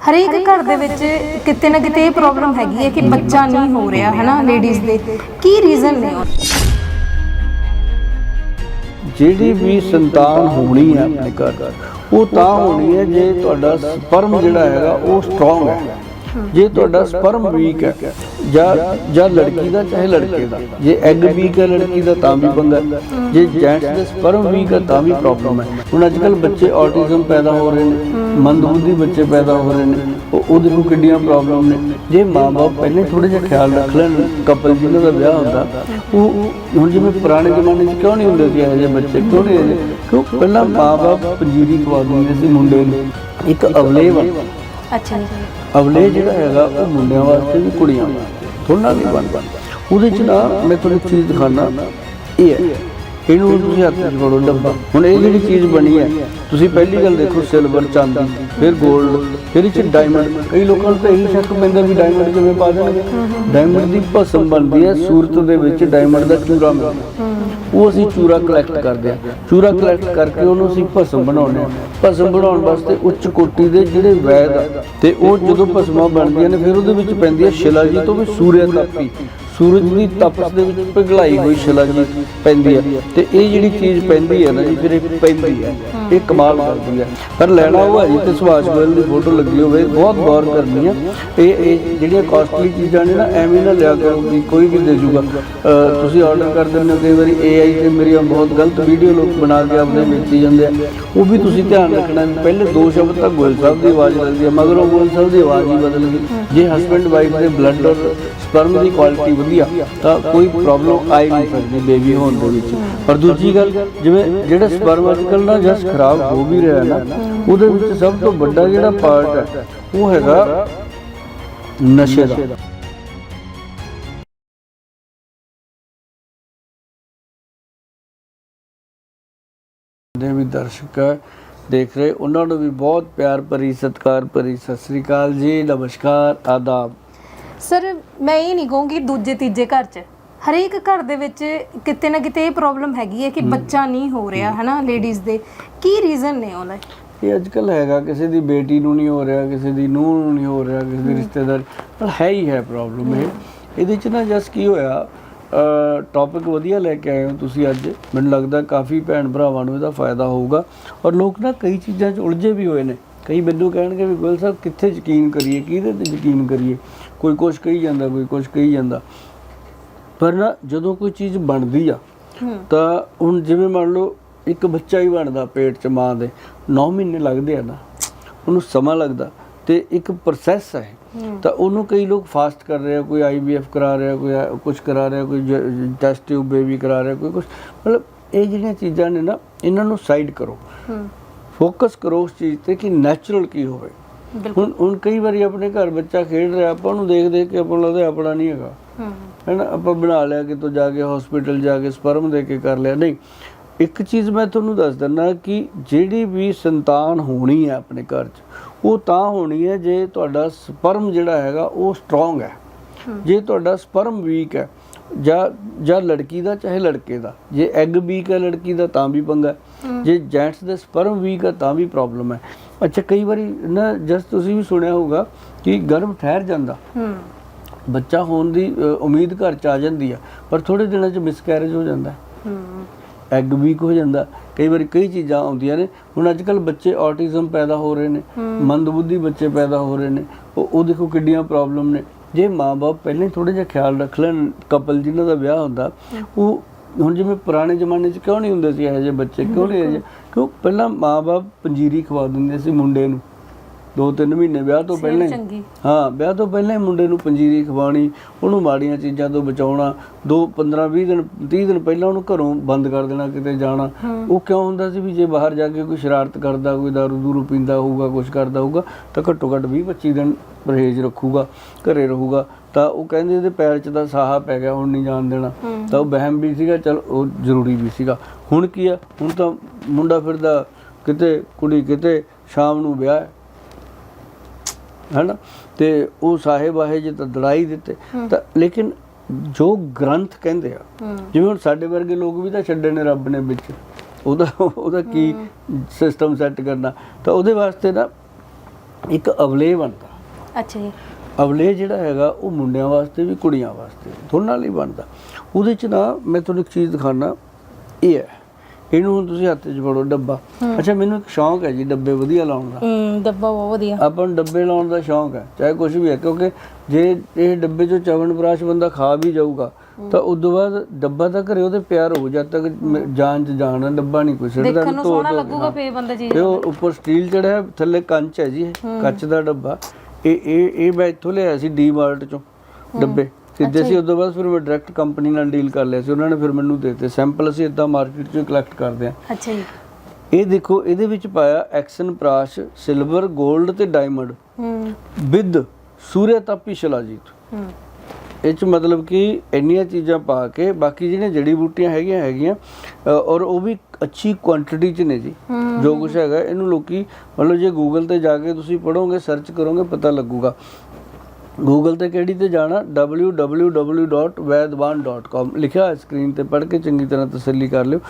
ਹਰੇਕ ਘਰ ਦੇ ਵਿੱਚ ਕਿਤੇ ਨਾ ਕਿਤੇ ਇਹ ਪ੍ਰੋਬਲਮ ਹੈਗੀ ਹੈ ਕਿ ਬੱਚਾ ਨਹੀਂ ਹੋ ਰਿਹਾ ਹੈ ਨਾ ਲੇਡੀਜ਼ ਦੇ ਕੀ ਰੀਜ਼ਨ ਨੇ ਉਹ? ਜਿਹੜੀ ਵੀ ਸੰਤਾਨ ਹੋਣੀ ਹੈ ਆਪਣੇ ਘਰ ਉਹ ਤਾਂ ਹੋਣੀ ਹੈ ਜੇ ਤੁਹਾਡਾ ਸਪਰਮ ਜਿਹੜਾ ਹੈਗਾ ਉਹ ਸਟਰੋਂਗ ਹੈ ਜੇ ਤੁਹਾਡਾ ਸਪਰਮ ਵੀਕ ਹੈ, ਜਾਂ ਜਾਂ ਲੜਕੀ ਦਾ, ਚਾਹੇ ਲੜਕੇ ਦਾ, ਜੇ ਐਗ ਵੀਕ ਹੈ ਲੜਕੀ ਦਾ, ਤਾਂ ਵੀ ਪੰਗਾ ਜੇ ਜੈਂਟਸ ਦੇ ਸਪਰਮ ਵੀਕ ਹੈ, ਤਾਂ ਵੀ ਪ੍ਰੋਬਲਮ ਹੈ। ਹੁਣ ਅੱਜ ਕੱਲ ਬੱਚੇ ਆਟਿਜ਼ਮ ਪੈਦਾ ਹੋ ਰਹੇ ਨੇ, ਮੰਦਬੁੱਧੀ ਬੱਚੇ ਪੈਦਾ ਹੋ ਰਹੇ ਨੇ, ਉਹ ਉਹ ਦੇਖੋ ਕਿੰਨੀਆਂ ਪ੍ਰੋਬਲਮ ਨੇ। ਜੇ ਮਾਪੇ ਪਹਿਲੇ ਥੋੜੇ ਜਿਹਾ ਖਿਆਲ ਰੱਖ ਲੈਣ ਕਪਲ ਜਿਹਨਾਂ ਦਾ ਵਿਆਹ ਹੁੰਦਾ, ਉਹ ਹੁਣ ਜਿਵੇਂ ਪੁਰਾਣੇ ਜ਼ਮਾਨੇ 'ਚ ਕਿਉਂ ਨਹੀਂ ਹੁੰਦੇ ਸੀ ਇਹੋ ਜਿਹੇ ਬੱਚੇ? ਕਿਉਂ ਨਹੀਂ ਕਿਉਂ ਪਹਿਲਾਂ ਮਾਪੇ ਪੰਜੀਰੀ ਖਵਾ ਦਿੰਦੇ ਸੀ ਮੁੰਡੇ ਨੂੰ। ਇੱਕ ਅਵਲੇ ਅੱਛਾ ਜੀ। ਅਵਲੇ ਜਿਹੜਾ ਹੈਗਾ ਉਹ ਮੁੰਡਿਆਂ ਵਾਸਤੇ ਵੀ ਕੁੜੀਆਂ ਵਾਸਤੇ। ਦੋਨਾਂ ਲਈ ਬਣਦਾ ਉਹਦੇ 'ਚ ਨਾ ਮੈਂ ਤੁਹਾਨੂੰ ਇੱਕ ਚੀਜ਼ ਦਿਖਾਣਾ ਇਹ ਹੈ ਇਹਨੂੰ ਤੁਸੀਂ ਹੱਥ 'ਚ ਫੜੋ ਡੱਬਾ। ਹੁਣ ਇਹ ਜਿਹੜੀ ਚੀਜ਼ ਬਣੀ ਹੈ ਤੁਸੀਂ ਪਹਿਲੀ ਗੱਲ ਦੇਖੋ ਸਿਲਵਰ ਚਾਂਦੀ ਫਿਰ 골ਡ ਫਿਰ ਇਹ 'ਚ ਡਾਇਮੰਡ ਕਈ ਲੋਕਾਂ ਨੂੰ ਤਾਂ ਇਹੀ ਸ਼ੱਕ ਪੈਂਦਾ ਵੀ ਡਾਇਮੰਡ ਕਿਵੇਂ ਪਾ ਦੇਣਗੇ। ਡਾਇਮੰਡ ਦੀ ਭਸਮ ਬਣਦੀ ਹੈ ਸੂਰਤ ਦੇ ਵਿੱਚ ਡਾਇਮੰਡ ਦਾ ਚੂਰਾ ਮਿਲਦਾ। ਉਹ ਅਸੀਂ ਚੂਰਾ ਕਲੈਕਟ ਕਰਦੇ ਆ ਚੂਰਾ ਕਲੈਕਟ ਕਰਕੇ ਉਹਨੂੰ ਅਸੀਂ ਭਸਮ ਬਣਾਉਂਦੇ ਆ ਭਸਮ ਬਣਾਉਣ ਵਾਸਤੇ ਉੱਚ ਕੋਟੀ ਦੇ ਜਿਹੜੇ ਵੈਦ ਆ, ਤੇ ਉਹ ਜਦੋਂ ਭਸਮਾਂ ਬਣਦੀਆਂ ਨੇ ਫਿਰ ਉਹਦੇ ਵਿੱਚ ਪੈਂਦੀ ਹੈ ਸ਼ਿਲਾ ਤੋਂ ਵੀ ਸੂਰਿਆ ਤਾਪੀ। ਸੂਰਜ ਦੀ ਤਪਸ਼ ਦੇ ਵਿੱਚ ਪਿਘਲਾਈ ਹੋਈ ਸ਼ਿਲਾ ਜੀ ਪੈਂਦੀ ਹੈ ਤੇ ਇਹ ਜਿਹੜੀ ਚੀਜ਼ ਪੈਂਦੀ ਹੈ ਨਾ ਜੀ, ਫਿਰ ਇਹ ਪੈਂਦੀ ਹੈ। ਇਹ ਕਮਾਲ ਕਰਦੀ ਹੈ। ਪਰ ਲੈਣਾ ਉਹ ਹੈ ਤੇ ਸੁਭਾਸ਼ ਗੋਇਲ ਦੀ ਫੋਟੋ ਲੱਗੀ ਹੋਵੇ, ਬਹੁਤ ਗੌਰ ਕਰਨੀ ਹੈ। ਇਹ ਇਹ ਜਿਹੜੀਆਂ ਕਾਸਟਲੀ ਚੀਜ਼ਾਂ ਨੇ ਨਾ, ਐਵੇਂ ਨਾ ਲਿਆ ਕਰੋ ਵੀ ਕੋਈ ਵੀ ਦੇ ਜੂਗਾ। ਤੁਸੀਂ ਆਰਡਰ ਕਰ ਦਿੰਦੇ ਹੋ, ਕਈ ਵਾਰੀ AI ਤੇ ਮੇਰੀਆਂ ਬਹੁਤ ਗਲਤ ਵੀਡੀਓ ਲੋਕ ਬਣਾ ਕੇ ਆਪਣੇ ਵੇਚੀ ਜਾਂਦੇ ਆ। ਉਹ ਵੀ ਤੁਸੀਂ ਧਿਆਨ ਰੱਖਣਾ, ਪਹਿਲੇ ਦੋ ਸ਼ਬਦ ਤਾਂ ਗੋਇਲ ਸਾਹਿਬ ਦੀ ਆਵਾਜ਼ ਲੱਗਦੀ ਹੈ, ਮਗਰ ਉਹ ਗੋਇਲ ਸਾਹਿਬ ਦੀ ਆਵਾਜ਼ ਹੀ ਬਦਲ ਗਈ। ਜੇ ਹਸਬੰਡ ਵਾਈਫ ਦੇ ਬਲੱਡ ਔਰ ਸਪਰਮ ਦੀ ਕੁਆਲਿਟੀ ਵਧੀਆ, ਤਾਂ ਕੋਈ ਪ੍ਰੋਬਲਮ ਆਈ ਨਹੀਂ ਸਕਦੀ ਬੇਬੀ ਹੋਣ ਦੇ ਵਿੱਚ। ਪਰ ਦੂਜੀ ਗੱਲ, ਜਿਵੇਂ ਜਿਹੜਾ ਸਪਰਮ ਅੱਜਕੱਲ ਨਾ ਜਸ ਖਰਾਬ ਹੋ ਵੀ ਰਿਹਾ ਨਾ, ਉਹਦੇ ਵਿੱਚ ਸਭ ਤੋਂ ਵੱਡਾ ਜਿਹੜਾ ਪਾਰਟ ਹੈ, ਉਹ ਹੈਗਾ ਨਸ਼ੇ ਦਾ। ਦੇ ਵੀ ਦਰਸ਼ਕ ਦੇਖ ਰਹੇ, ਉਹਨਾਂ ਨੂੰ ਵੀ ਬਹੁਤ ਪਿਆਰ ਭਰੀ, ਸਤਿਕਾਰ ਭਰੀ, ਸਤਿ ਸ੍ਰੀ ਅਕਾਲ ਜੀ, ਨਮਸਕਾਰ, ਆਦਾਬ। ਸਰ ਮੈਂ ਇਹ ਨਹੀਂ ਕਹੂੰਗੀ ਦੂਜੇ ਤੀਜੇ ਘਰ 'ਚ। ਹਰੇਕ ਘਰ ਦੇ ਵਿੱਚ ਕਿਤੇ ਨਾ ਕਿਤੇ ਇਹ ਪ੍ਰੋਬਲਮ ਹੈਗੀ ਹੈ ਕਿ ਬੱਚਾ ਨਹੀਂ ਹੋ ਰਿਹਾ ਹੈ ਨਾ ਲੇਡੀਜ਼ ਦੇ। ਕੀ ਰੀਜ਼ਨ ਨੇ ਉਹਦੇ ਇਹ ਅੱਜ ਕੱਲ ਹੈਗਾ ਕਿਸੇ ਦੀ ਬੇਟੀ ਨੂੰ ਨਹੀਂ ਹੋ ਰਿਹਾ ਕਿਸੇ ਦੀ ਨੂੰਹ ਨੂੰ ਨਹੀਂ ਹੋ ਰਿਹਾ ਕਿਸੇ ਦੇ ਰਿਸ਼ਤੇਦਾਰ ਪਰ ਹੈ ਹੀ ਹੈ ਪ੍ਰੋਬਲਮ ਇਹ। ਇਹਦੇ ਚ ਨਾ ਜਸ ਕੀ ਹੋਇਆ ਟੌਪਿਕ ਵਧੀਆ ਲੈ ਕੇ ਆਏ ਹੋ ਤੁਸੀਂ ਅੱਜ। ਮੈਨੂੰ ਲੱਗਦਾ ਕਾਫੀ ਭੈਣ ਭਰਾਵਾਂ ਨੂੰ ਇਹਦਾ ਫਾਇਦਾ ਹੋਊਗਾ। ਔਰ ਲੋਕ ਨਾ ਕਈ ਚੀਜ਼ਾਂ 'ਚ ਉਲਝੇ ਵੀ ਹੋਏ ਨੇ। ਕਈ ਮੈਨੂੰ ਕਹਿਣਗੇ ਵੀ ਗੋਲ ਸਾਹਿਬ ਕਿੱਥੇ ਯਕੀਨ ਕਰੀਏ ਕਿਹਦੇ ਤੇ ਯਕੀਨ ਕਰੀਏ? ਕੋਈ ਕੁਛ ਕਹੀ ਜਾਂਦਾ ਕੋਈ ਕੁਛ ਕਹੀ ਜਾਂਦਾ। ਪਰ ਨਾ ਜਦੋਂ ਕੋਈ ਚੀਜ਼ ਬਣਦੀ ਆ ਤਾਂ ਹੁਣ ਜਿਵੇਂ ਮੰਨ ਲਓ ਇੱਕ ਬੱਚਾ ਹੀ ਬਣਦਾ ਪੇਟ 'ਚ ਮਾਂ ਦੇ 9 ਮਹੀਨੇ ਲੱਗਦੇ ਆ ਨਾ ਉਹਨੂੰ ਸਮਾਂ ਲੱਗਦਾ ਤੇ ਇੱਕ ਪ੍ਰੋਸੈਸ ਹੈ। ਤਾਂ ਉਹਨੂੰ ਕਈ ਲੋਕ ਫਾਸਟ ਕਰ ਰਹੇ ਆ ਕੋਈ ਆਈਵੀਐਫ ਕਰਾ ਰਿਹਾ ਕੋਈ ਕੁਝ ਕਰਾ ਰਿਹਾ ਕੋਈ ਟੈਸਟ ਟਿਊਬ ਬੇਬੀ ਕਰਾ ਰਿਹਾ ਕੋਈ ਕੁਝ ਮਤਲਬ ਇਹ ਜਿਹੜੀਆਂ ਚੀਜ਼ਾਂ ਨੇ ਨਾ ਇਹਨਾਂ ਨੂੰ ਸਾਈਡ ਕਰੋ। ਫੋਕਸ ਕਰੋ ਉਸ ਚੀਜ਼ ਤੇ ਕਿ ਨੈਚੁਰਲ ਕੀ ਹੋਵੇ। ਹੁਣ ਹੁਣ ਕਈ ਵਾਰੀ ਆਪਣੇ ਘਰ ਬੱਚਾ ਖੇਡ ਰਿਹਾ ਆਪਾਂ ਉਹਨੂੰ ਦੇਖ ਦੇਖ ਕੇ ਆਪਾਂ ਨੂੰ ਲੱਗਦਾ ਆਪਣਾ ਨਹੀਂ ਹੈਗਾ। ਹੂੰ। ਹੈਨਾ? ਆਪਾਂ ਬਣਾ ਲਿਆ ਕਿ ਤੂੰ ਜਾ ਕੇ ਹਸਪੀਟਲ ਜਾ ਕੇ ਸਪਰਮ ਦੇ ਕੇ ਕਰ ਲਿਆ। ਨਹੀਂ ਇੱਕ ਚੀਜ਼ ਮੈਂ ਤੁਹਾਨੂੰ ਦੱਸ ਦਿੰਦਾ ਕਿ ਜਿਹੜੀ ਵੀ ਸੰਤਾਨ ਹੋਣੀ ਹੈ ਆਪਣੇ ਘਰ 'ਚ ਉਹ ਤਾਂ ਹੋਣੀ ਹੈ ਜੇ ਤੁਹਾਡਾ ਸਪਰਮ ਜਿਹੜਾ ਹੈਗਾ ਉਹ ਸਟਰੋਂਗ ਹੈ। ਜੇ ਤੁਹਾਡਾ ਸਪਰਮ ਵੀਕ ਹੈ ਜਾਂ ਜਾਂ ਲੜਕੀ ਦਾ ਚਾਹੇ ਲੜਕੇ ਦਾ ਜੇ ਐਗ ਵੀਕ ਹੈ ਲੜਕੀ ਦਾ ਤਾਂ ਵੀ ਪੰਗਾ। ਜੇ ਜੈਂਟਸ ਦੇ ਸਪਰਮ ਵੀਕ ਹੈ ਤਾਂ ਵੀ ਪ੍ਰੋਬਲਮ ਹੈ। ਅੱਛਾ ਕਈ ਵਾਰੀ ਨਾ ਜਸ ਤੁਸੀਂ ਵੀ ਸੁਣਿਆ ਹੋਊਗਾ ਕਿ ਗਰਭ ਠਹਿਰ ਜਾਂਦਾ। ਹੂੰ। ਬੱਚਾ ਹੋਣ ਦੀ ਉਮੀਦ ਘਰ ਚ ਆ ਜਾਂਦੀ ਆ ਪਰ ਥੋੜੇ ਦਿਨਾਂ ਚ ਮਿਸਕੈਰੇਜ ਹੋ ਜਾਂਦਾ। ਹੂੰ। ਐਗ ਵੀਕ ਹੋ ਜਾਂਦਾ। ਕਈ ਵਾਰੀ ਕਈ ਚੀਜ਼ਾਂ ਆਉਂਦੀਆਂ ਨੇ। ਹੁਣ ਅੱਜ ਕੱਲ ਬੱਚੇ ਆਟਿਜ਼ਮ ਪੈਦਾ ਹੋ ਰਹੇ ਨੇ ਮੰਦਬੁੱਧੀ ਬੱਚੇ ਪੈਦਾ ਹੋ ਰਹੇ ਨੇ। ਉਹ ਉਹ ਦੇਖੋ ਕਿੰਨੀਆਂ ਪ੍ਰੋਬਲਮ ਨੇ। ਜੇ ਮਾਪੇ ਪਹਿਲੇ ਥੋੜੇ ਜਿਹਾ ਖਿਆਲ ਰੱਖ ਲੈਣ ਕਪਲ ਜਿਨ੍ਹਾਂ ਦਾ ਵਿਆਹ ਹੁੰਦਾ ਉਹ ਹੁਣ ਜਿਵੇਂ ਪੁਰਾਣੇ ਜ਼ਮਾਨੇ 'ਚ ਕਿਉਂ ਨਹੀਂ ਹੁੰਦੇ ਸੀ ਇਹੋ ਜਿਹੇ ਬੱਚੇ? ਕਿਉਂ ਨਹੀਂ ਇਹੋ ਜਿਹੇ? ਕਿਉਂ ਪਹਿਲਾਂ ਮਾਪੇ ਪੰਜੀਰੀ ਖਵਾ ਦਿੰਦੇ ਸੀ ਮੁੰਡੇ ਨੂੰ। ਦੋ ਤਿੰਨ ਮਹੀਨੇ ਵਿਆਹ ਤੋਂ ਪਹਿਲਾਂ ਹੀ। ਹਾਂ ਵਿਆਹ ਤੋਂ ਪਹਿਲਾਂ ਹੀ ਮੁੰਡੇ ਨੂੰ ਪੰਜੀਰੀ ਖਵਾਣੀ ਉਹਨੂੰ ਮਾੜੀਆਂ ਚੀਜ਼ਾਂ ਤੋਂ ਬਚਾਉਣਾ ਦੋ 15 20 ਦਿਨ 30 ਦਿਨ ਪਹਿਲਾਂ ਉਹਨੂੰ ਘਰੋਂ ਬੰਦ ਕਰ ਦੇਣਾ ਕਿਤੇ ਜਾਣਾ। ਉਹ ਕਿਉਂ ਹੁੰਦਾ ਸੀ ਵੀ ਜੇ ਬਾਹਰ ਜਾ ਕੇ ਕੋਈ ਸ਼ਰਾਰਤ ਕਰਦਾ ਕੋਈ ਦਾਰੂ ਦੂਰੂ ਪੀਂਦਾ ਹੋਊਗਾ ਕੁਝ ਕਰਦਾ ਹੋਊਗਾ ਤਾਂ ਘੱਟੋ ਘੱਟ 20 25 ਦਿਨ ਪਰਹੇਜ਼ ਰੱਖੂਗਾ ਘਰੇ ਰਹੂਗਾ। ਤਾਂ ਉਹ ਕਹਿੰਦੇ ਇਹਦੇ ਪੈਰ 'ਚ ਤਾਂ ਸਾਹਾ ਪੈ ਗਿਆ ਹੁਣ ਨਹੀਂ ਜਾਣ ਦੇਣਾ। ਤਾਂ ਉਹ ਵਹਿਮ ਵੀ ਸੀਗਾ ਚਲ ਉਹ ਜ਼ਰੂਰੀ ਵੀ ਸੀਗਾ। ਹੁਣ ਕੀ ਆ ਹੁਣ ਤਾਂ ਮੁੰਡਾ ਫਿਰਦਾ ਕਿਤੇ ਕੁੜੀ ਕਿਤੇ ਸ਼ਾਮ ਨੂੰ ਵਿਆਹ। ਹੈ ਹੈਨਾ? ਤੇ ਉਹ ਸਾਹਿਬ ਆਏ ਜੇ ਤਾਂ ਦੜਾਈ ਦਿੱਤੇ। ਤਾਂ ਲੇਕਿਨ ਜੋ ਗ੍ਰੰਥ ਕਹਿੰਦੇ ਆ ਜਿਵੇਂ ਹੁਣ ਸਾਡੇ ਵਰਗੇ ਲੋਕ ਵੀ ਤਾਂ ਛੱਡੇ ਨੇ ਰੱਬ ਨੇ ਵਿੱਚ। ਉਹਦਾ ਉਹਦਾ ਕੀ ਸਿਸਟਮ ਸੈੱਟ ਕਰਨਾ। ਤਾਂ ਉਹਦੇ ਵਾਸਤੇ ਨਾ ਇੱਕ ਅਵਲੇ ਬਣਦਾ। ਅੱਛਾ ਜੀ। ਅਵਲੇ ਜਿਹੜਾ ਹੈਗਾ ਉਹ ਮੁੰਡਿਆਂ ਵਾਸਤੇ ਵੀ ਕੁੜੀਆਂ ਵਾਸਤੇ। ਦੋਨਾਂ ਲਈ ਬਣਦਾ। ਉਹਦੇ ਚ ਨਾ ਮੈਂ ਤੁਹਾਨੂੰ ਇੱਕ ਚੀਜ਼ ਦਿਖਾਣਾ ਇਹ ਹੈ। ਇਹਨੂੰ ਹੁਣ ਤੁਸੀਂ ਹੱਥ 'ਚ ਫੜੋ ਡੱਬਾ। ਅੱਛਾ ਮੈਨੂੰ ਇੱਕ ਸ਼ੌਂਕ ਹੈ ਜੀ ਡੱਬੇ ਵਧੀਆ ਲਾਉਣ ਦਾ। ਹੂੰ ਡੱਬਾ ਬਹੁਤ ਵਧੀਆ। ਆਪਾਂ ਨੂੰ ਡੱਬੇ ਲਾਉਣ ਦਾ ਸ਼ੌਂਕ ਹੈ ਚਾਹੇ ਕੁਝ ਵੀ ਹੈ ਕਿਉਂਕਿ ਜੇ ਇਹ ਡੱਬੇ ਚੋਂ ਚਵਨਪ੍ਰਾਸ਼ ਬੰਦਾ ਖਾ ਵੀ ਜਾਊਗਾ ਤਾਂ ਉਸ ਤੋਂ ਬਾਅਦ ਡੱਬਾ ਤਾਂ ਘਰੇ ਉਹਦੇ ਪਿਆਰ ਹੋ ਜਦ ਤੱਕ ਜਾਨ ਚ ਹੈ ਡੱਬਾ ਨਹੀਂ ਕੋਈ ਦੇਖਣ ਨੂੰ ਸੋਹਣਾ ਲੱਗੂਗਾ। ਫੇਰ ਬੰਦਾ ਚੀਜ਼ ਤੇ ਉੱਪਰ ਸਟੀਲ ਜਿਹੜਾ ਹੈ ਥੱਲੇ ਕੰਚ ਹੈ ਜੀ ਕੱਚ ਦਾ ਡੱਬਾ। ਇਹ ਇਹ ਇਹ ਮੈਂ ਇੱਥੋਂ ਲਿਆ ਸੀ ਡੀ ਮਾਰਟ ਚੋਂ ਡੱਬੇ। ਸਿੱਧੇ ਸੀ ਤੋਂ ਬਾਅਦ ਫਿਰ ਮੈਂ ਡਾਇਰੈਕਟ ਕੰਪਨੀ ਨਾਲ ਡੀਲ ਕਰ ਲਿਆ ਸੀ। ਉਹਨਾਂ ਨੇ ਫਿਰ ਮੈਨੂੰ ਦਿੱਤੇ। ਸੈਂਪਲ ਅਸੀਂ ਇਦਾਂ ਮਾਰਕੀਟ ਚੋਂ ਕਲੈਕਟ ਕਰਦੇ ਹਾਂ। ਅੱਛਾ ਜੀ। ਇਹ ਦੇਖੋ ਇਹਦੇ ਵਿੱਚ ਪਾਇਆ ਐਕਸ਼ਨ ਪ੍ਰਾਸ਼ ਸਿਲਵਰ 골ਡ ਤੇ ਡਾਇਮੰਡ ਹੂੰ। ਵਿਦ ਸੂਰਿਆ ਤਾਪੀ ਸ਼ਿਲਾਜੀਤ ਹੂੰ। ਇਹ ਚ ਮਤਲਬ ਕਿ ਇੰਨੀਆਂ ਚੀਜ਼ਾਂ ਪਾ ਕੇ ਬਾਕੀ ਜਿਹੜੀਆਂ ਜੜੀ ਬੂਟੀਆਂ ਹੈਗੀਆਂ ਹੈਗੀਆਂ ਔਰ ਉਹ ਵੀ ਅੱਛੀ ਕੁਆਂਟੀਟੀ ਚ ਨੇ ਜੀ। ਜੋ ਕੁਝ ਹੈਗਾ ਇਹਨੂੰ ਲੋਕੀ ਮਤਲਬ ਜੇ ਗੂਗਲ ਤੇ ਜਾ ਕੇ ਤੁਸੀਂ ਪੜੋਗੇ ਸਰਚ ਕਰੋਗੇ ਪਤਾ ਲੱਗੂਗਾ। ਗੂਗਲ ਤੇ ਕਿਹੜੀ ਤੇ ਜਾਣਾ? www.vaidwan.com ਲਿਖਿਆ ਹੈ ਸਕਰੀਨ ਤੇ ਪੜ੍ਹ ਕੇ ਚੰਗੀ ਤਰ੍ਹਾਂ ਤਸੱਲੀ ਕਰ ਲਿਓ।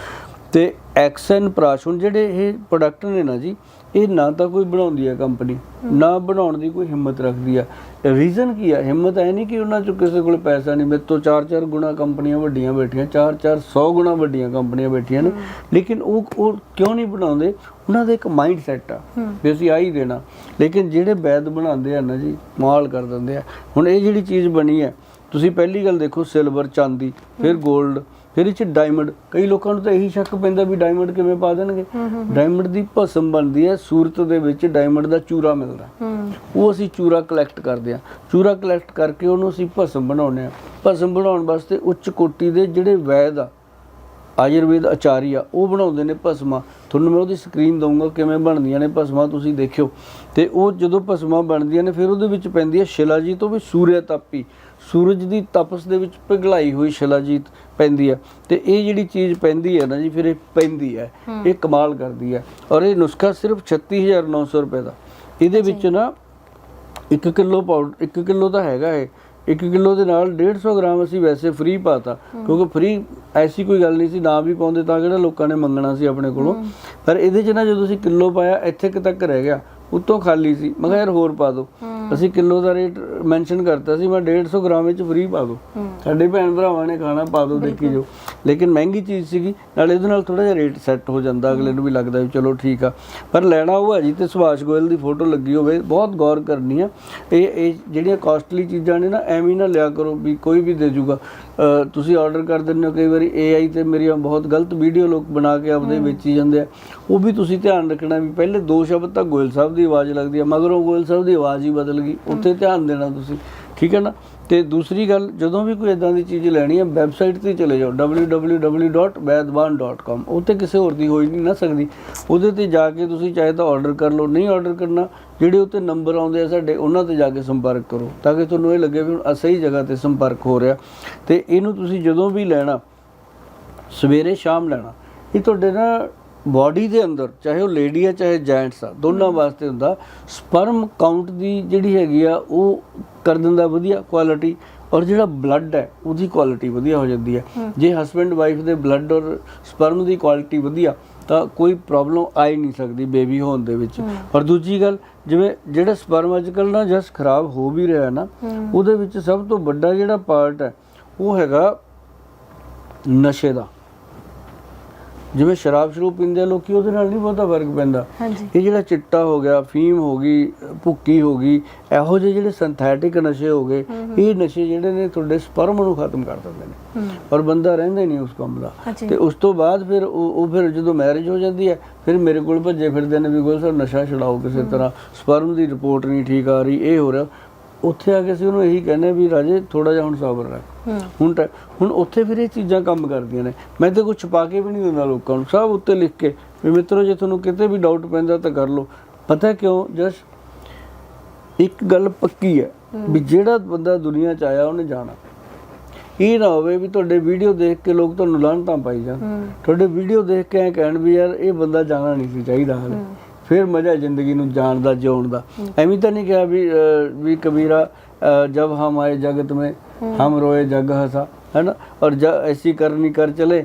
ਤੇ ਐਕਸਨ ਪ੍ਰਾਸ਼ ਹੁਣ ਜਿਹੜੇ ਇਹ ਪ੍ਰੋਡਕਟ ਨੇ ਨਾ ਜੀ ਇਹ ਨਾ ਤਾਂ ਕੋਈ ਬਣਾਉਂਦੀ ਹੈ ਕੰਪਨੀ ਨਾ ਬਣਾਉਣ ਦੀ ਕੋਈ ਹਿੰਮਤ ਰੱਖਦੀ ਆ। ਰੀਜ਼ਨ ਕੀ ਆ? ਹਿੰਮਤ ਐ ਨਹੀਂ ਕਿ ਉਹਨਾਂ ਚੋਂ ਕਿਸੇ ਕੋਲ ਪੈਸਾ ਨਹੀਂ। ਮੇਰੇ ਤੋਂ 4-4 ਗੁਣਾ ਕੰਪਨੀਆਂ ਵੱਡੀਆਂ ਬੈਠੀਆਂ 4-4 100 ਗੁਣਾ ਵੱਡੀਆਂ ਕੰਪਨੀਆਂ ਬੈਠੀਆਂ ਨੇ। ਲੇਕਿਨ ਉਹ ਉਹ ਕਿਉਂ ਨਹੀਂ ਬਣਾਉਂਦੇ? ਉਹਨਾਂ ਦਾ ਇੱਕ ਮਾਈਂਡ ਸੈਟ ਆ ਵੀ ਅਸੀਂ ਆ ਹੀ ਦੇਣਾ। ਲੇਕਿਨ ਜਿਹੜੇ ਵੈਦ ਬਣਾਉਂਦੇ ਆ ਨਾ ਜੀ ਮਾਲ ਕਰ ਦਿੰਦੇ ਆ। ਹੁਣ ਇਹ ਜਿਹੜੀ ਚੀਜ਼ ਬਣੀ ਹੈ ਤੁਸੀਂ ਪਹਿਲੀ ਗੱਲ ਦੇਖੋ ਸਿਲਵਰ ਚਾਂਦੀ ਫਿਰ 골ਡ ਫਿਰ ਇਹ ਚ ਡਾਇਮੰਡ ਕਈ ਲੋਕਾਂ ਨੂੰ ਤਾਂ ਇਹੀ ਸ਼ੱਕ ਪੈਂਦਾ ਵੀ ਡਾਇਮੰਡ ਕਿਵੇਂ ਪਾ ਦੇਣਗੇ। ਡਾਇਮੰਡ ਦੀ ਭਸਮ ਬਣਦੀ ਹੈ ਸੂਰਤ ਦੇ ਵਿੱਚ ਡਾਇਮੰਡ ਦਾ ਚੂਰਾ ਮਿਲਦਾ। ਉਹ ਅਸੀਂ ਚੂਰਾ ਕਲੈਕਟ ਕਰਦੇ ਆ ਚੂਰਾ ਕਲੈਕਟ ਕਰਕੇ ਉਹਨੂੰ ਅਸੀਂ ਭਸਮ ਬਣਾਉਂਦੇ ਆ ਭਸਮ ਬਣਾਉਣ ਵਾਸਤੇ ਉੱਚ ਕੋਟੀ ਦੇ ਜਿਹੜੇ ਵੈਦ ਆ ਆਯੁਰਵੇਦ ਆਚਾਰੀ ਆ ਉਹ ਬਣਾਉਂਦੇ ਨੇ ਭਸਮਾਂ। ਤੁਹਾਨੂੰ ਮੈਂ ਉਹਦੀ ਸਕਰੀਨ ਦਊਂਗਾ ਕਿਵੇਂ ਬਣਦੀਆਂ ਨੇ ਭਸਮਾਂ ਤੁਸੀਂ ਦੇਖਿਓ। ਤੇ ਉਹ ਜਦੋਂ ਭਸਮਾਂ ਬਣਦੀਆਂ ਨੇ ਫਿਰ ਉਹਦੇ ਵਿੱਚ ਪੈਂਦੀ ਹੈ ਸ਼ਿਲਾਜੀਤ ਤੋਂ ਵੀ ਸੂਰਿਆ ਤਾਪੀ। ਸੂਰਜ ਦੀ ਤਪਸ ਦੇ ਵਿੱਚ ਪਿਘਲਾਈ ਹੋਈ ਸ਼ਿਲਾਜੀਤ ਪੈਂਦੀ ਹੈ। ਤੇ ਇਹ ਜਿਹੜੀ ਚੀਜ਼ ਪੈਂਦੀ ਹੈ ਨਾ ਜੀ ਫਿਰ ਇਹ ਪੈਂਦੀ ਹੈ। ਇਹ ਕਮਾਲ ਕਰਦੀ ਹੈ। ਔਰ ਇਹ ਨੁਸਖਾ ਸਿਰਫ 36900 ਰੁਪਏ ਦਾ। ਇਹਦੇ ਵਿੱਚ ਨਾ 1 ਕਿਲੋ ਪਾਊਡਰ 1 ਕਿਲੋ ਤਾਂ ਹੈਗਾ ਇਹ। 1 ਕਿਲੋ ਦੇ ਨਾਲ 150 ਗ੍ਰਾਮ ਅਸੀਂ ਵੈਸੇ ਫ੍ਰੀ ਪਾਤਾ ਕਿਉਂਕਿ ਫ੍ਰੀ ਐਸੀ ਕੋਈ ਗੱਲ ਨਹੀਂ ਸੀ ਨਾ ਵੀ ਪਾਉਂਦੇ ਤਾਂ ਕਿਹੜਾ ਲੋਕਾਂ ਨੇ ਮੰਗਣਾ ਸੀ ਆਪਣੇ ਕੋਲੋਂ। ਪਰ ਇਹਦੇ 'ਚ ਨਾ ਜਦੋਂ ਅਸੀਂ ਕਿਲੋ ਪਾਇਆ ਇੱਥੇ ਕਿ ਤੱਕ ਰਹਿ ਗਿਆ ਉੱਤੋਂ ਖਾਲੀ ਸੀ। ਮੈਂ ਕਿਹਾ ਯਾਰ ਹੋਰ ਪਾ ਦਿਓ ਅਸੀਂ ਕਿਲੋ ਦਾ ਰੇਟ ਮੈਂਸ਼ਨ ਕਰਤਾ ਸੀ ਮੈਂ 150 ਗ੍ਰਾਮ ਵਿੱਚ ਫ੍ਰੀ ਪਾ ਦਿਓ ਸਾਡੇ ਭੈਣ ਭਰਾਵਾਂ ਨੇ ਖਾਣਾ ਪਾ ਦਿਓ ਦੇਖੀ ਜੋ ਲੇਕਿਨ ਮਹਿੰਗੀ ਚੀਜ਼ ਸੀਗੀ ਨਾਲੇ ਇਹਦੇ ਨਾਲ ਥੋੜਾ ਜਿਹਾ ਰੇਟ ਸੈੱਟ ਹੋ ਜਾਂਦਾ ਅਗਲੇ ਨੂੰ ਵੀ ਲੱਗਦਾ ਵੀ ਚਲੋ ਠੀਕ ਆ। ਪਰ ਲੈਣਾ ਉਹ ਹੈ ਜੀ ਤੇ ਸੁਭਾਸ਼ ਗੋਇਲ ਦੀ ਫੋਟੋ ਲੱਗੀ ਹੋਵੇ ਬਹੁਤ ਗੌਰ ਕਰਨੀ ਆ। ਇਹ ਇਹ ਜਿਹੜੀਆਂ ਕਾਸਟਲੀ ਚੀਜ਼ਾਂ ਨੇ ਨਾ ਐਵੇਂ ਨਾ ਲਿਆ ਕਰੋ ਵੀ ਕੋਈ ਵੀ ਦੇ ਜੂਗਾ। ਤੁਸੀਂ ਆਰਡਰ ਕਰ ਦਿੰਦੇ ਹੋ ਕਈ ਵਾਰੀ AI ਤੇ ਮੇਰੀਆਂ ਬਹੁਤ ਗਲਤ ਵੀਡੀਓ ਲੋਕ ਬਣਾ ਕੇ ਆਪਦੇ ਵੇਚੀ ਜਾਂਦੇ ਆ। ਉਹ ਵੀ ਤੁਸੀਂ ਧਿਆਨ ਰੱਖਣਾ ਵੀ ਪਹਿਲੇ ਦੋ ਸ਼ਬਦ ਤਾਂ ਗੋਇਲ ਸਾਹਿਬ ਦੀ ਆਵਾਜ਼ ਲੱਗਦੀ ਆ ਮਗਰੋਂ ਗੋਇਲ ਸਾਹਿਬ ਦੀ ਆਵਾਜ਼ ਹੀ ਬਦਲ ਗਈ। ਉੱਥੇ ਧਿਆਨ ਦੇਣਾ ਤੁਸੀਂ। ਠੀਕ ਹੈ ਨਾ? ਤੇ ਦੂਸਰੀ ਗੱਲ, ਜਦੋਂ ਵੀ ਕੋਈ ਇਦਾਂ ਦੀ ਚੀਜ਼ ਲੈਣੀ ਹੈ, ਵੈਬਸਾਈਟ ਤੇ ਚਲੇ ਜਾਓ www.vaidwan.com ਉੱਥੇ ਕਿਸੇ ਹੋਰ ਦੀ ਹੋਈ ਨਹੀਂ ਨਾ ਸਕਦੀ। ਉਹਦੇ ਤੇ ਜਾ ਕੇ ਤੁਸੀਂ ਚਾਹੇ ਤਾਂ ਆਰਡਰ ਕਰ ਲਓ, ਨਹੀਂ ਆਰਡਰ ਕਰਨਾ, ਜਿਹੜੇ ਉੱਤੇ ਨੰਬਰ ਆਉਂਦੇ ਆ ਸਾਡੇ, ਉਹਨਾਂ ਤੇ ਜਾ ਕੇ ਸੰਪਰਕ ਕਰੋ, ਤਾਂ ਕਿ ਤੁਹਾਨੂੰ ਇਹ ਲੱਗੇ ਵੀ ਹੁਣ ਸਹੀ ਜਗ੍ਹਾ ਤੇ ਸੰਪਰਕ ਹੋ ਰਿਹਾ। ਤੇ ਇਹਨੂੰ ਤੁਸੀਂ ਜਦੋਂ ਵੀ ਲੈਣਾ, ਸਵੇਰੇ ਸ਼ਾਮ ਲੈਣਾ, ਇਹ ਤੁਹਾਡੇ ਨਾ ਬਾਡੀ ਦੇ ਅੰਦਰ ਚਾਹੇ ਉਹ ਲੇਡੀ ਆ ਚਾਹੇ ਜੈਂਟਸ ਆ ਦੋਨਾਂ ਵਾਸਤੇ ਹੁੰਦਾ ਸਪਰਮ ਕਾਊਂਟ ਦੀ ਜਿਹੜੀ ਹੈਗੀ ਆ ਉਹ ਕਰ ਦਿੰਦਾ ਵਧੀਆ ਕੁਆਲਿਟੀ ਔਰ ਜਿਹੜਾ ਬਲੱਡ ਹੈ ਉਹਦੀ ਕੁਆਲਿਟੀ ਵਧੀਆ ਹੋ ਜਾਂਦੀ ਹੈ। ਜੇ ਹਸਬੰਡ ਵਾਈਫ ਦੇ ਬਲੱਡ ਔਰ ਸਪਰਮ ਦੀ ਕੁਆਲਿਟੀ ਵਧੀਆ ਤਾਂ ਕੋਈ ਪ੍ਰੋਬਲਮ ਆ ਹੀ ਨਹੀਂ ਸਕਦੀ ਬੇਬੀ ਹੋਣ ਦੇ ਵਿੱਚ। ਔਰ ਦੂਜੀ ਗੱਲ ਜਿਵੇਂ ਜਿਹੜਾ ਸਪਰਮ ਅੱਜਕੱਲ ਨਾ ਜਸ ਖਰਾਬ ਹੋ ਵੀ ਰਿਹਾ ਨਾ ਉਹਦੇ ਵਿੱਚ ਸਭ ਤੋਂ ਵੱਡਾ ਜਿਹੜਾ ਪਾਰਟ ਹੈ ਉਹ ਹੈਗਾ ਨਸ਼ੇ ਦਾ। ਜਿਵੇਂ ਸ਼ਰਾਬ ਸ਼ਰੂਬ ਪੀਂਦੇ ਆ ਲੋਕੀ ਉਹਦੇ ਨਾਲ ਨਹੀਂ ਬਹੁਤਾ ਫ਼ਰਕ ਪੈਂਦਾ। ਇਹ ਜਿਹੜਾ ਚਿੱਟਾ ਹੋ ਗਿਆ ਫੀਮ ਹੋ ਗਈ ਭੁੱਕੀ ਹੋ ਗਈ ਇਹੋ ਜਿਹੇ ਜਿਹੜੇ ਸਿੰਥੈਟਿਕ ਨਸ਼ੇ ਹੋ ਗਏ ਇਹ ਨਸ਼ੇ ਜਿਹੜੇ ਨੇ ਤੁਹਾਡੇ ਸਪਰਮ ਨੂੰ ਖਤਮ ਕਰ ਦਿੰਦੇ ਨੇ। ਔਰ ਬੰਦਾ ਰਹਿੰਦਾ ਨਹੀਂ ਉਸ ਕੰਮ ਦਾ। ਤੇ ਉਸ ਤੋਂ ਬਾਅਦ ਫਿਰ ਉਹ ਉਹ ਫਿਰ ਜਦੋਂ ਮੈਰਿਜ ਹੋ ਜਾਂਦੀ ਹੈ ਫਿਰ ਮੇਰੇ ਕੋਲ ਭੱਜੇ ਫਿਰਦੇ ਨੇ ਵੀ ਗੋਲ ਸਰ ਨਸ਼ਾ ਛਡਾਓ ਕਿਸੇ ਤਰ੍ਹਾਂ। ਸਪਰਮ ਦੀ ਰਿਪੋਰਟ ਨਹੀਂ ਠੀਕ ਆ ਰਹੀ ਇਹ ਹੋ ਰਿਹਾ। ਉੱਥੇ ਆ ਕੇ ਅਸੀਂ ਉਹਨੂੰ ਇਹੀ ਕਹਿੰਦੇ ਵੀ ਰਾਜੇ ਥੋੜਾ ਜਿਹਾ ਹੁਣ ਸਬਰ ਰੱਖ। ਹੁਣ ਹੁਣ ਉੱਥੇ ਫਿਰ ਇਹ ਚੀਜ਼ਾਂ ਕੰਮ ਕਰਦੀਆਂ ਨੇ। ਮੈਂ ਤੇ ਕੁਝ ਛੁਪਾ ਕੇ ਵੀ ਨਹੀਂ ਦਿੰਦਾ ਲੋਕਾਂ ਨੂੰ। ਸਭ ਉੱਤੇ ਲਿਖ ਕੇ ਵੀ ਮਿੱਤਰੋ ਜੇ ਤੁਹਾਨੂੰ ਕਿਤੇ ਵੀ ਡਾਊਟ ਪੈਂਦਾ ਤਾਂ ਕਰ ਲਓ। ਪਤਾ ਕਿਉਂ? ਜਸ ਇੱਕ ਗੱਲ ਪੱਕੀ ਹੈ ਵੀ ਜਿਹੜਾ ਬੰਦਾ ਦੁਨੀਆ ਚ ਆਇਆ ਉਹਨੇ ਜਾਣਾ। ਇਹ ਨਾ ਹੋਵੇ ਵੀ ਤੁਹਾਡੇ ਵੀਡੀਓ ਦੇਖ ਕੇ ਲੋਕ ਤੁਹਾਨੂੰ ਲਾਹਨਤਾਂ ਪਾਈ ਜਾਣ। ਤੁਹਾਡੇ ਵੀਡੀਓ ਦੇਖ ਕੇ ਐ ਕਹਿਣ ਵੀ ਯਾਰ ਇਹ ਬੰਦਾ ਜਾਣਾ ਨਹੀਂ ਸੀ ਚਾਹੀਦਾ ਹਾਲੇ। ਫਿਰ ਮਜ਼ਾ ਜ਼ਿੰਦਗੀ ਨੂੰ ਜਾਣ ਦਾ, ਜਿਉਣ ਦਾ। ਐਵੇਂ ਤਾਂ ਨਹੀਂ ਕਿਹਾ ਵੀ ਵੀ ਕਬੀਰਾ ਜਬ ਹਮ ਆਏ ਜਗਤ ਮੇ, ਹਮ ਰੋਏ ਜਗ ਹਸਾ ਹੈ ਨਾ ਔਰ ਜ, ਐਸੀ ਕਰਨੀ ਕਰ ਚਲੇ,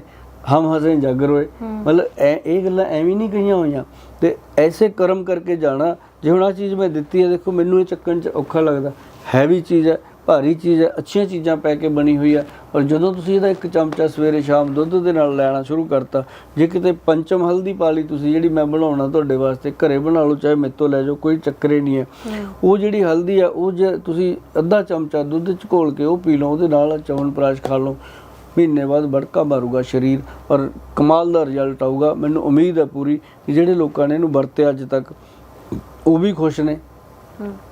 ਹਮ ਹਸੇ ਜਗ ਰੋਏ। ਮਤਲਬ ਇਹ ਗੱਲਾਂ ਐਵੇਂ ਨਹੀਂ ਕਹੀਆਂ ਹੋਈਆਂ। ਤੇ ਐਸੇ ਕਰਮ ਕਰਕੇ ਜਾਣਾ, ਜੇ ਹੁਣ ਆ ਚੀਜ਼ ਮੈਂ ਦਿੱਤੀ ਹੈ, ਦੇਖੋ, ਮੈਨੂੰ ਇਹ ਚੱਕਣ ਚ ਔਖਾ ਲੱਗਦਾ। ਹੈਵੀ ਚੀਜ਼ ਹੈ। ਭਾਰੀ ਚੀਜ਼ ਹੈ ਅੱਛੀਆਂ ਚੀਜ਼ਾਂ ਪੈ ਕੇ ਬਣੀ ਹੋਈ ਹੈ। ਔਰ ਜਦੋਂ ਤੁਸੀਂ ਇਹਦਾ ਇੱਕ ਚਮਚਾ ਸਵੇਰੇ ਸ਼ਾਮ ਦੁੱਧ ਦੇ ਨਾਲ ਲੈਣਾ ਸ਼ੁਰੂ ਕਰਤਾ ਜੇ ਕਿਤੇ ਪੰਚਮ ਹਲਦੀ ਪਾ ਲਈ ਤੁਸੀਂ ਜਿਹੜੀ ਮੈਂ ਬਣਾਉਣਾ ਤੁਹਾਡੇ ਵਾਸਤੇ ਘਰੇ ਬਣਾ ਲਓ ਚਾਹੇ ਮੇਤੋਂ ਲੈ ਜਾਓ ਕੋਈ ਚੱਕਰ ਨਹੀਂ ਹੈ। ਉਹ ਜਿਹੜੀ ਹਲਦੀ ਆ ਉਹ ਜੇ ਤੁਸੀਂ ਅੱਧਾ ਚਮਚਾ ਦੁੱਧ ਚ ਘੋਲ ਕੇ ਉਹ ਪੀ ਲਓ ਉਹਦੇ ਨਾਲ ਚਵਨ ਪ੍ਰਾਸ਼ ਖਾ ਲਓ। ਮਹੀਨੇ ਬਾਅਦ ਬੜਕਾ ਮਾਰੂਗਾ ਸਰੀਰ ਔਰ ਕਮਾਲ ਦਾ ਰਿਜ਼ਲਟ ਆਊਗਾ। ਮੈਨੂੰ ਉਮੀਦ ਹੈ ਪੂਰੀ ਕਿ ਜਿਹੜੇ ਲੋਕਾਂ ਨੇ ਇਹਨੂੰ ਵਰਤਿਆ ਅੱਜ ਤੱਕ ਉਹ ਵੀ ਖੁਸ਼ ਨੇ।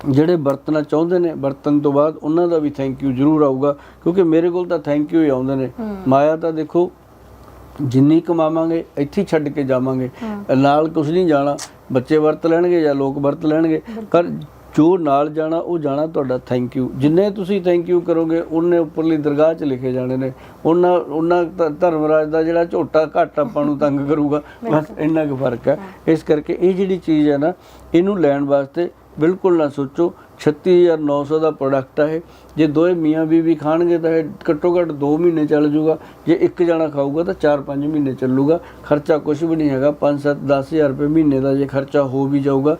ਜਿਹੜੇ ਵਰਤਣਾ ਚਾਹੁੰਦੇ ਨੇ ਵਰਤਨ ਤੋਂ ਬਾਅਦ ਉਹਨਾਂ ਦਾ ਵੀ ਥੈਂਕ ਯੂ ਜ਼ਰੂਰ ਆਊਗਾ ਕਿਉਂਕਿ ਮੇਰੇ ਕੋਲ ਤਾਂ ਥੈਂਕ ਯੂ ਹੀ ਆਉਂਦੇ ਨੇ। ਮਾਇਆ ਤਾਂ ਦੇਖੋ ਜਿੰਨੀ ਕਮਾਵਾਂਗੇ ਇੱਥੇ ਛੱਡ ਕੇ ਜਾਵਾਂਗੇ। ਨਾਲ ਕੁਝ ਨਹੀਂ ਜਾਣਾ ਬੱਚੇ ਵਰਤ ਲੈਣਗੇ ਜਾਂ ਲੋਕ ਵਰਤ ਲੈਣਗੇ ਪਰ ਜੋ ਨਾਲ ਜਾਣਾ ਉਹ ਜਾਣਾ ਤੁਹਾਡਾ ਥੈਂਕ ਯੂ ਜਿੰਨੇ ਤੁਸੀਂ ਥੈਂਕ ਯੂ ਕਰੋਗੇ ਉਹਨੇ ਉੱਪਰਲੀ ਦਰਗਾਹ 'ਚ ਲਿਖੇ ਜਾਣੇ ਨੇ। ਉਹਨਾਂ ਉਹਨਾਂ ਧ- ਧਰਮਰਾਜ ਦਾ ਜਿਹੜਾ ਝੋਟਾ ਘੱਟ ਆਪਾਂ ਨੂੰ ਤੰਗ ਕਰੂਗਾ ਬਸ ਇੰਨਾ ਕੁ ਫ਼ਰਕ ਹੈ। ਇਸ ਕਰਕੇ ਇਹ ਜਿਹੜੀ ਚੀਜ਼ ਹੈ ਨਾ ਇਹਨੂੰ ਲੈਣ ਵਾਸਤੇ ਬਿਲਕੁਲ ਨਾ ਸੋਚੋ 36900 ਦਾ ਪ੍ਰੋਡਕਟ ਹੈ ਇਹ। ਜੇ ਦੋਏ ਮੀਆਂ ਬੀਵੀ ਖਾਣਗੇ ਤਾਂ ਇਹ ਘੱਟੋ ਘੱਟ 2 ਮਹੀਨੇ ਚੱਲ ਜੂਗਾ। ਜੇ ਇੱਕ ਜਣਾ ਖਾਊਗਾ ਤਾਂ 4-5 ਮਹੀਨੇ ਚੱਲੂਗਾ। ਖਰਚਾ ਕੁਝ ਵੀ ਨਹੀਂ ਹੈਗਾ 5-7 10000 ਰੁਪਏ ਮਹੀਨੇ ਦਾ ਜੇ ਖਰਚਾ ਹੋ ਵੀ ਜਾਊਗਾ।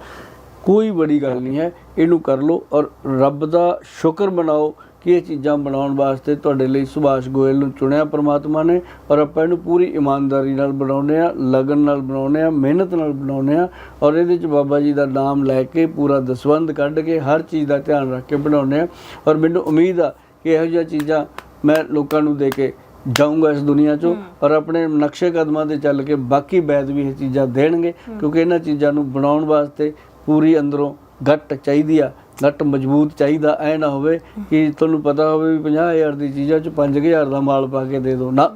ਕੋਈ ਬੜੀ ਗੱਲ ਨਹੀਂ ਹੈ, ਇਹਨੂੰ ਕਰ ਲਓ ਔਰ ਰੱਬ ਦਾ ਸ਼ੁਕਰ ਮਨਾਓ ਕਿ ਇਹ ਚੀਜ਼ਾਂ ਬਣਾਉਣ ਵਾਸਤੇ ਤੁਹਾਡੇ ਲਈ ਸੁਭਾਸ਼ ਗੋਇਲ ਨੂੰ ਚੁਣਿਆ ਪ੍ਰਮਾਤਮਾ ਨੇ ਔਰ ਆਪਾਂ ਇਹਨੂੰ ਪੂਰੀ ਇਮਾਨਦਾਰੀ ਨਾਲ ਬਣਾਉਂਦੇ ਆ ਲਗਨ ਨਾਲ ਬਣਾਉਂਦੇ ਆ ਮਿਹਨਤ ਨਾਲ ਬਣਾਉਂਦੇ ਆ ਔਰ ਇਹਦੇ ਚ ਬਾਬਾ ਜੀ ਦਾ ਨਾਮ ਲੈ ਕੇ ਪੂਰਾ ਦਸਵੰਧ ਕੱਢ ਕੇ ਹਰ ਚੀਜ਼ ਦਾ ਧਿਆਨ ਰੱਖ ਕੇ ਬਣਾਉਂਦੇ ਆ ਔਰ ਮੈਨੂੰ ਉਮੀਦ ਆ ਕਿ ਇਹੋ ਜਿਹੀਆਂ ਚੀਜ਼ਾਂ ਮੈਂ ਲੋਕਾਂ ਨੂੰ ਦੇ ਕੇ ਜਾਊਂਗਾ ਇਸ ਦੁਨੀਆ 'ਚੋਂ ਔਰ ਆਪਣੇ ਨਕਸ਼ੇ ਕਦਮਾਂ ਤੇ ਚੱਲ ਕੇ ਬਾਕੀ ਬੈਦ ਵੀ ਇਹ ਚੀਜ਼ਾਂ ਦੇਣਗੇ ਕਿਉਂਕਿ ਇਹਨਾਂ ਚੀਜ਼ਾਂ ਨੂੰ ਬਣਾਉਣ ਵਾਸਤੇ ਪੂਰੀ ਅੰਦਰੋਂ ਗੱਟ ਚਾਹੀਦੀ ਆ। ਗੱਟ ਮਜ਼ਬੂਤ ਚਾਹੀਦਾ ਐ ਨਾ ਹੋਵੇ ਕਿ ਤੁਹਾਨੂੰ ਪਤਾ ਹੋਵੇ ਵੀ 50000 ਦੀ ਚੀਜ਼ਾਂ 'ਚ 5000 ਦਾ ਮਾਲ ਪਾ ਕੇ ਦੇ ਦਿਓ ਨਾ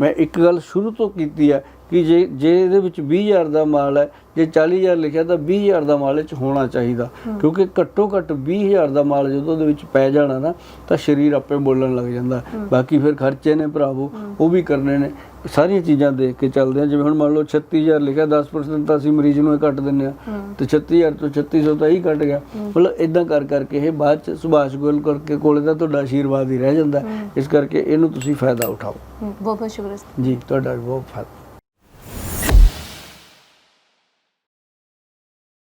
ਮੈਂ ਇੱਕ ਗੱਲ ਸ਼ੁਰੂ ਤੋਂ ਕੀਤੀ ਹੈ ਕਿ ਜੇ ਜੇ ਇਹਦੇ ਵਿੱਚ 20000 ਦਾ ਮਾਲ ਹੈ ਜੇ 40000 ਲਿਖਿਆ ਤਾਂ 20000 ਦਾ ਮਾਲ ਇਹ 'ਚ ਹੋਣਾ ਚਾਹੀਦਾ। ਕਿਉਂਕਿ ਘੱਟੋ ਘੱਟ 20000 ਦਾ ਮਾਲ ਜਦੋਂ ਉਹਦੇ ਵਿੱਚ ਪੈ ਜਾਣਾ ਨਾ ਤਾਂ ਸਰੀਰ ਆਪੇ ਬੋਲਣ ਲੱਗ ਜਾਂਦਾ। ਬਾਕੀ ਫਿਰ ਖਰਚੇ ਨੇ ਭਰਾਵੋ ਉਹ ਵੀ ਕਰਨੇ ਨੇ। ਸਾਰੀਆਂ ਚੀਜ਼ਾਂ ਦੇਖ ਕੇ ਚੱਲਦੇ ਆ ਜਿਵੇਂ ਹੁਣ ਮੰਨ ਲਓ 36000 ਲਿਖਿਆ 10% ਤਾਂ ਅਸੀਂ ਮਰੀਜ਼ ਨੂੰ ਇਹ ਕੱਟ ਦਿੰਨੇ ਆ ਤੇ 36000 ਤੋਂ 3600 ਤਾਂ ਹੀ ਕੱਟ ਗਿਆ। ਮਤਲਬ ਇਦਾਂ ਕਰ ਕਰਕੇ ਇਹ ਬਾਅਦ ਚ ਸੁਭਾਸ਼ ਗੋਇਲ ਕਰਕੇ ਕੋਲੇ ਤਾਂ ਤੁਹਾਡਾ ਆਸ਼ੀਰਵਾਦ ਹੀ ਰਹਿ ਜਾਂਦਾ। ਇਸ ਕਰਕੇ ਇਹਨੂੰ ਤੁਸੀਂ ਫਾਇਦਾ ਉਠਾਓ। ਬਹੁਤ ਬਹੁਤ ਸ਼ੁਕਰੀਆ। ਜੀ ਤੁਹਾਡਾ ਬਹੁਤ ਫਾਇਦਾ।